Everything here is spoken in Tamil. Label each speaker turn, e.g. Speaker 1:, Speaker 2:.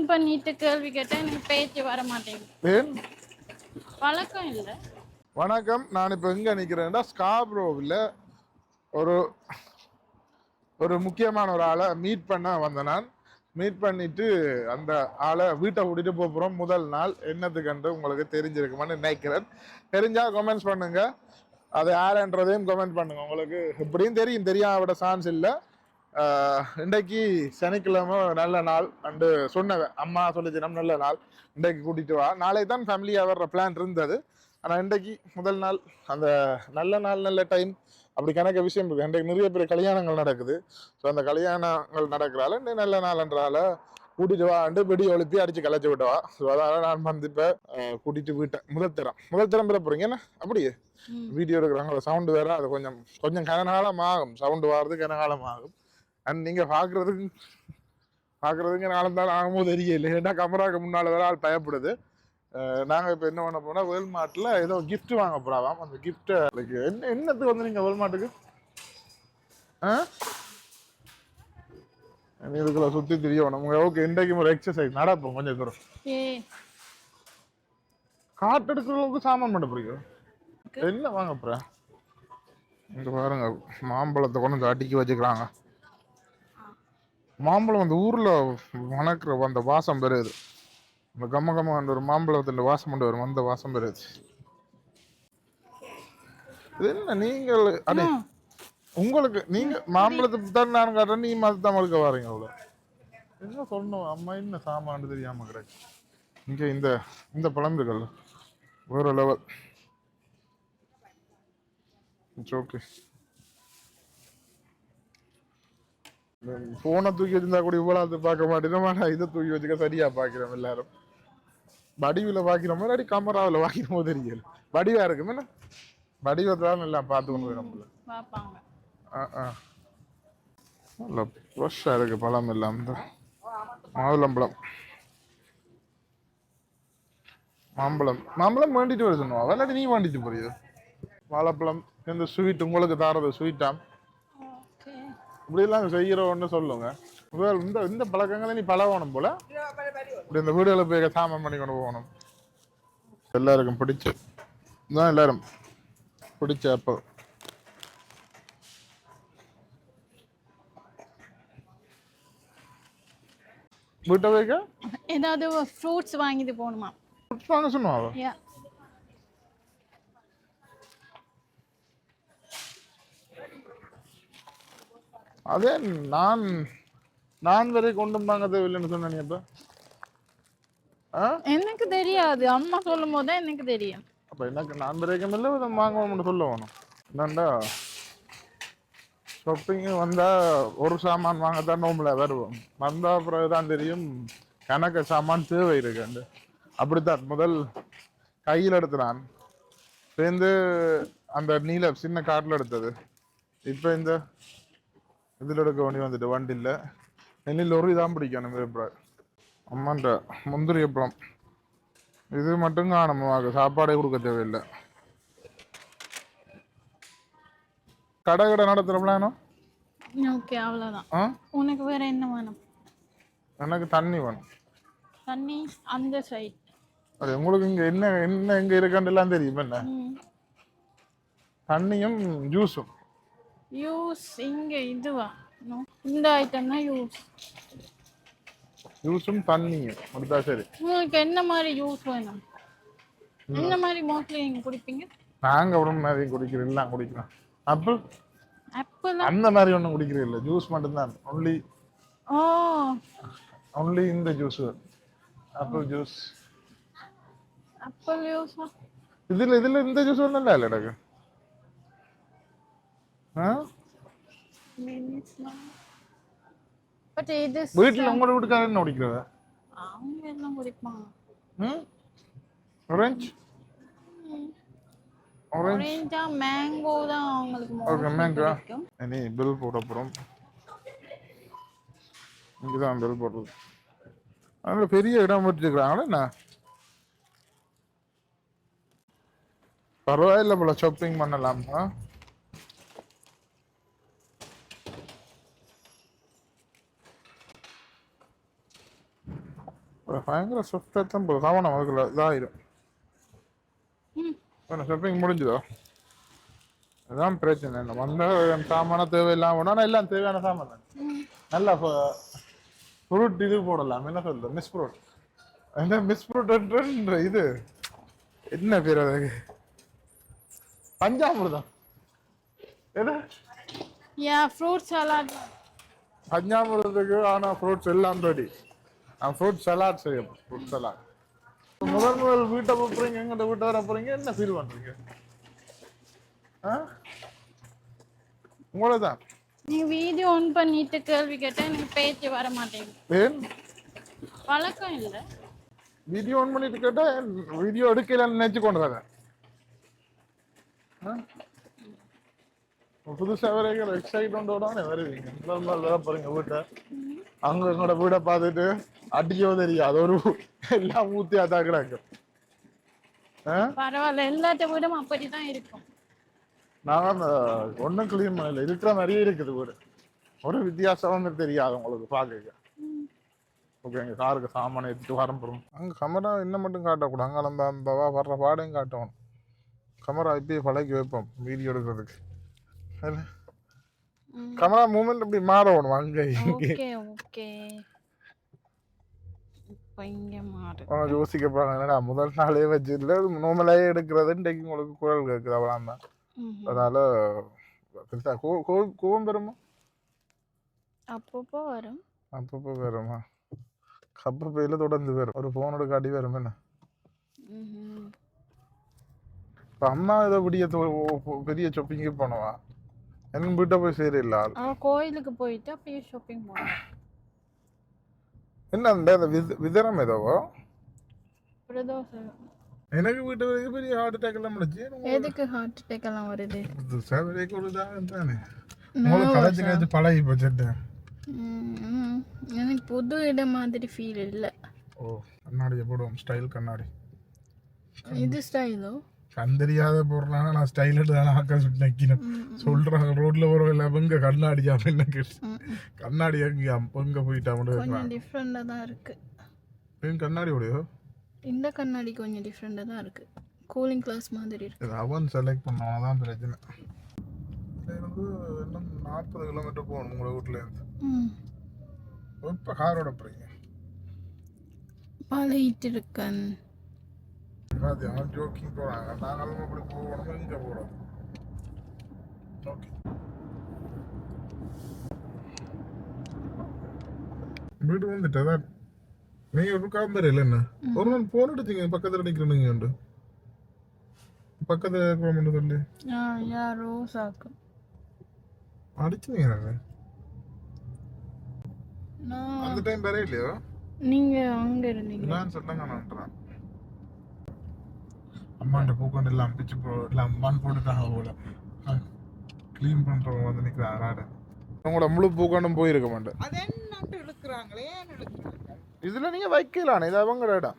Speaker 1: ஃபோன் பண்ணிட்டு கேள்வி கேட்டா எனக்கு பேச்சு வர மாட்டேங்குது.
Speaker 2: ஏன்?
Speaker 1: பழக்கம் இல்லை.
Speaker 2: வணக்கம். நான் இப்போ எங்கே நிற்கிறேன்னா ஸ்காப்ரோவில் ஒரு ஒரு முக்கியமான ஒரு ஆளை மீட் பண்ண வந்தேன் நான். மீட் பண்ணிட்டு அந்த ஆளை வீட்டை கூட்டிட்டு போக போகிறோம் முதல் நாள் என்னத்துக்குன்ட்டு உங்களுக்கு தெரிஞ்சிருக்குமான்னு நினைக்கிறேன். தெரிஞ்சா கமெண்ட்ஸ் பண்ணுங்க. அது யாருன்றதையும் கமெண்ட் பண்ணுங்க. உங்களுக்கு எப்படியும் தெரியும். தெரியாவிட சான்ஸ் இல்லை. இன்றைக்கு சனிக்கிழமை நல்ல நாள். அண்டு சொன்னவ அம்மா சொல்லிச்சு நம்ம நல்ல நாள். இன்றைக்கு கூட்டிட்டு வா. நாளை தான் ஃபேமிலியாக வர்ற பிளான் இருந்தது. ஆனால் இன்றைக்கு முதல் நாள் அந்த நல்ல நாள் நல்ல டைம் அப்படி கணக்க விஷயம் இருக்கு. இன்றைக்கு நிறைய பேர் கல்யாணங்கள் நடக்குது. ஸோ அந்த கல்யாணங்கள் நடக்கிறால இன்னும் நல்ல நாள்ன்றால கூட்டிட்டு வாண்டு வெடி ஒழுப்பி அடிச்சு கலைச்சு விட்டவா ஸோ அதனால நான் வந்து இப்போ கூட்டிட்டு விட்டேன். முதல் தரம் முதல் தரம் பெற போறீங்க? என்ன? அப்படியே. வீடியோ எடுக்கிறாங்க சவுண்டு வேற. அது கொஞ்சம் கொஞ்சம் கனகாலம் ஆகும் சவுண்டு வர்றது கனகாலம் ஆகும் அண்ட் நீங்க பாக்குறதுக்கு பாக்குறதுக்கு நாளம் தான் ஆகும்போது தெரியல. ஏன்னா கமராக்கு முன்னால வேற ஆள் பயப்படுது. அஹ் நாங்க இப்ப என்ன பண்ண போனா வேல்மார்ட்ல ஏதோ gift வாங்க போறாவாம் அந்த கிஃப்ட் என்ன என்னத்துக்கு வந்து நீங்க வேல்மார்ட்டுக்கு ஆ இதுக்குள்ள சுத்தி தெரியணும். ஓகே இன்றைக்கு ஒரு எக்ஸசைஸ் நடப்போம் கொஞ்சம் தூரம். காட்டு எடுக்கிறவங்களுக்கு சாமான் பண்ண பிடிக்கும். என்ன வாங்க அப்புறம் இங்க பாருங்க மாம்பழத்தை கொண்டு வந்து அடுக்கி வச்சுக்கிறாங்க. மாம்பழம் அந்த ஊர்ல வணக்குற அந்த வாசம் பெறுது இந்த கம்ம கம்ம அந்த ஒரு மாம்பழத்தின் வாசம் கொண்டு வரும். அந்த வாசம் பெறுது இது என்ன நீங்கள் அடே உங்களுக்கு நீங்க மாம்பழத்தை தான் நான் காட்டுறேன் நீ மதத்தான் மறுக்க வாரீங்க அவ்வளோ. என்ன சொல்லணும் அம்மா என்ன சாமான் தெரியாம கிடக்கு? இங்க இந்த இந்த பழம் இருக்குல்ல வேற லெவல் இட்ஸ் ஓகே போனை தூக்கி வச்சிருந்தா கூட இவ்வளவு அது பார்க்க மாட்டேன் இதை தூக்கி வச்சுக்க சரியா பாக்கிறோம் எல்லாரும். வடிவில் பாக்கிறோமோ இல்லாட்டி கமராவில் பாக்கிறோமோ தெரியல வடிவா இருக்கும். என்ன? வடிவத்தான் எல்லாம் பார்த்து கொண்டு நம்மள. ஆ ஆ. நல்ல ஃப்ரெஷ்ஷாக இருக்கு பழம் எல்லாம். இந்த மாதுளம்பழம். மாம்பழம். மாம்பழம் வேண்டிட்டு வர சொன்னோம் இல்லாட்டி நீ வேண்டிட்டு போறியது வாழைப்பழம். இந்த ஸ்வீட் உங்களுக்கு தாரது ஸ்வீட்டாம்
Speaker 1: ஓகே
Speaker 2: இப்படியெல்லாம் செய்கிறோன்னு சொல்லுங்க. இந்த இந்த பழக்கங்களை நீ பழகணும் போல. இப்படி இந்த வீடுகளை போய் சாமம் பண்ணி கொண்டு போகணும். எல்லாருக்கும் பிடிச்ச தான் எல்லாரும் பிடிச்ச அப்போ வீட்டை வைக்க?
Speaker 1: ஏதாவது ஃப்ரூட்ஸ் வாங்கிட்டு போகணுமா?
Speaker 2: வாங்க சொன்னாவா அதே நான் நான் வரை கொண்டு வாங்க தேவையில்லைன்னு சொன்னேன் நீ அப்ப? ஆ?
Speaker 1: எனக்கு தெரியாது. அம்மா சொல்லும் போது எனக்கு தெரியும்.
Speaker 2: அப்ப எனக்கு நான் வரைக்கும் இல்லை இதை வாங்குவோம்னு சொல்ல வேணும். என்னண்டா? ஷாப்பிங் வந்தா ஒரு சாமான் வாங்கத்தான் நோம்பில் வருவோம். வந்தா பிறகு தான் தெரியும் கணக்கு சாமான் தேவை இருக்குண்டு. அப்படித்தான் முதல் கையில் எடுத்துனான் சேர்ந்து அந்த நீல சின்ன காட்டில் எடுத்தது. இப்போ இந்த இதில் எடுக்க வேண்டி வந்துட்டு வண்டியில். என்னில் ஒரு இதான் பிடிக்கணும் விரும்புகிறேன் அம்மாண்ட முந்திரி அப்புறம் இது மட்டும் காணுமாக்கு சாப்பாடே கொடுக்க தேவையில்லை. கடை கடை நடத்துகிற பிளானோ
Speaker 1: ஓகே அவ்வளோதான் உனக்கு வேற என்ன வேணும்?
Speaker 2: எனக்கு தண்ணி வேணும்.
Speaker 1: தண்ணி அந்த சைட்
Speaker 2: அது உங்களுக்கு இங்கே என்ன என்ன எங்கே இருக்குன்னு எல்லாம் தெரியும் என்ன? தண்ணியும் ஜூஸும்
Speaker 1: யூஸ் இங்க இதுவா. இந்த ஐட்டம் தான் யூஸ்
Speaker 2: ஜூஸும் தண்ணியும் அப்படிதா சரி.
Speaker 1: உங்களுக்கு என்ன மாதிரி யூஸ் வேணும்? என்ன மாதிரி மோஸ்ட்லி நீங்க குடிப்பீங்க?
Speaker 2: நாங்கள் அப்புறம் நிறைய குடிக்கிறோம் எல்லாம் குடிக்கிறோம். அப்புள்
Speaker 1: ஆப்பிள்
Speaker 2: அந்த மாதிரி ஒன்றும் குடிக்கிறேன் இல்லை. ஜூஸ் மட்டும்தான். ஒன்லி
Speaker 1: ஓ.
Speaker 2: ஒன்லி இந்த juice apple juice
Speaker 1: apple use
Speaker 2: இதுல இதுல இந்த ஜூஸ் ஒன்றும் இல்லை எனக்கு ஆ
Speaker 1: பட் இது
Speaker 2: வீட்டில் உங்களோட வீட்டுக்காரர் என்ன குடிக்கிறத
Speaker 1: அவங்க எல்லாம் குடிப்பாங்க?
Speaker 2: ம்? ஆரஞ்சு ஆரஞ்சு
Speaker 1: ஆரஞ்சா மேங்கோ தான் அவங்களுக்கு
Speaker 2: ஓகே
Speaker 1: mostly
Speaker 2: மேங்கோ இனி பில் போட போகிறோம் இங்கே தான் பில் போடுறது. அதில் பெரிய இடம் வச்சுருக்குறாங்களே என்ன? பரவாயில்ல போல ஷாப்பிங் பண்ணலாம்? ஆ பயங்கர சொஃப்டாக தான் போகுது. கவனம் அதுக்குள்ள இதாயிரும்.
Speaker 1: ம்.
Speaker 2: என்ன ஷாப்பிங் முடிஞ்சுதோ? அதான் பிரச்சனை. என்ன வந்த சாமான தேவையில்லாம போனா ஆனா எல்லாம் தேவையான சாமான் நல்லா ஃப்ரூட் இது போடலாம். என்ன சொல்றது? மிஸ் ஃப்ரூட் என்ன மிஸ் ஃப்ரூட்ன்ற இது. என்ன பேர் அதுக்கு பஞ்சாமிர்தம். என்ன
Speaker 1: யா ஃப்ரூட் சலாட்
Speaker 2: பஞ்சாமிரத்துக்கு ஆனா ஃப்ரூட்ஸ் எல்லாம் ரெடி ஃப்ரூட் சலாட் செய்யும் ஃப்ரூட் சலாட் முதல் முதல் வீட்டை போறீங்க எங்கிட்ட வீட்டை வர போறீங்க என்ன ஃபீல் பண்றீங்க? ஆ? உங்களை தான்
Speaker 1: நீங்க வீடியோ ஆன் பண்ணிட்டு கேள்வி கேட்டா எனக்கு பேச்சு வர மாட்டேங்குது.
Speaker 2: ஏன்?
Speaker 1: பழக்கம் இல்லை.
Speaker 2: வீடியோ ஆன் பண்ணிட்டு கேட்டா வீடியோ எடுக்கலன்னு நினைச்சு கொண்டு வரேன் ஆ? புதுசா வரைக்கும் எக்ஸைட்மெண்டோட வருவீங்க. முதல் நாள் வர போறீங்க வீட்டை. அங்க எங்களோட வீடை பார்த்துட்டு அடிக்கவோ தெரியாது. ஒரு எல்லாம் ஊத்தி அதாக்குறாங்க ஆ?
Speaker 1: பரவாயில்ல எல்லாத்த வீடும் அப்படிதான் இருக்கும்.
Speaker 2: அந்த ஒன்றும் கிளீன் பண்ணல. இருக்கிற மாதிரியே இருக்குது வீடு. ஒரு வித்தியாசம் வந்து தெரியாது உங்களுக்கு பார்க்க. ஓகே எங்கள் காருக்கு சாமானை எடுத்துட்டு வர போகிறோம் அங்கே கமரா என்ன மட்டும் காட்டக்கூடாது. அங்கே அந்த அந்த வர்ற பாடையும் காட்டணும். கமரா இப்பயே பழக்கி வைப்போம் வீடியோ எடுக்கிறதுக்கு. கமரா மூமெண்ட் இப்படி மாறணும் அங்கே இங்கே.
Speaker 1: ஓகே
Speaker 2: யோசிக்க போறாங்க என்னடா முதல் நாளே வச்சு இல்லை நோமலாயே எடுக்கிறது இன்றைக்கு உங்களுக்கு குரல் கேட்குது அவ்வளோ. அதனால பெருசா கோவம் பெறுமா
Speaker 1: அப்பப்போ வரும்.
Speaker 2: அப்பப்போ வருமா? கப்ப பையில தொடர்ந்து வரும். ஒரு போனோட காட்டி வரும் என்ன. இப்போ அம்மா ஏதோ விடிய தொ- ஓ- ஓ- பெரிய ஷாப்பிங்கு போனவா? எனக்கு வீட்டை போய்
Speaker 1: அவ கோயிலுக்கு போயிட்டு அப்படியே ஷாப்பிங் போனோம்
Speaker 2: என்ன அந்த அந்த வித விதரம் ஏதோவோ எனக்கு வீட்டு வரைக்கும் பெரிய ஹார்ட் அட்டாக் எல்லாம் முடிச்சு
Speaker 1: எதுக்கு ஹார்ட் அட்டாக் எல்லாம் வருது?
Speaker 2: சேவரைக்கு ஒரு இதாக தானே. உங்களுக்கு கலைச்சு கலைச்சு பழகி போச்சுட்டு.
Speaker 1: எனக்கு புது இடம் மாதிரி ஃபீல் இல்லை.
Speaker 2: ஓ கண்ணாடியை போடுவோம். ஸ்டைல் கண்ணாடி.
Speaker 1: இது ஸ்டைலோ
Speaker 2: தெரியாத போடுறாங்க நான் ஸ்டைல் எடுத்து ஆக்கள் சுட்டு நக்கினேன். சொல்றாங்க ரோட்ல போறோம் எல்லாம் எங்க கண்ணாடி என்ன கேட்டு. கண்ணாடி எங்க எங்க போயிட்டா
Speaker 1: கொஞ்சம் டிஃப்ரெண்டாக தான் இருக்கு.
Speaker 2: மட்டும் கண்ணாடி உடையோ
Speaker 1: இந்த கண்ணாடி கொஞ்சம் டிஃப்ரெண்டாக தான் இருக்கு. கூலிங் கிளாஸ் மாதிரி இருக்கு.
Speaker 2: அவன் செலக்ட் பண்ணவன் தான் பிரச்சனை. எனக்கு இன்னும் நாற்பது கிலோமீட்டர் போகணும் உங்களோட வீட்டுல இருந்து. இப்போ காரோட போறீங்க.
Speaker 1: பழகிட்டு இருக்கேன்.
Speaker 2: அது அவன் ஜோக்கிங் போறாங்க நாங்களும் அப்படி போகணும் இங்க போறோம். ஓகே வீடு வந்துட்டதா நீங்க ஒரு காம்பர் இல்லைண்ணா ஒரு நாள் போன் எடுத்தீங்க பக்கத்துல நிக்கிறீங்க உண்டு பக்கத்துல இருக்கிற சொல்லி.
Speaker 1: யாரோ சாக்கு.
Speaker 2: அடிச்சுனீங்க
Speaker 1: நான்
Speaker 2: அந்த டைம் வேற இல்லையோ?
Speaker 1: நீங்க அங்க இருந்தீங்க.
Speaker 2: நான் சொல்லுங்க நான் அம்மாண்ட பூக்கொண்டு எல்லாம் பிச்சு போ எல்லாம் மண் போட்டுட்டாங்க போல. க்ளீன் பண்றவங்க வந்து நிக்கிறாங்க உங்களோட முழு பூக்கொண்டும் போயிருக்க மாட்டேன். இதுல நீங்க வைக்கலாம் இது அவங்களோட இடம்.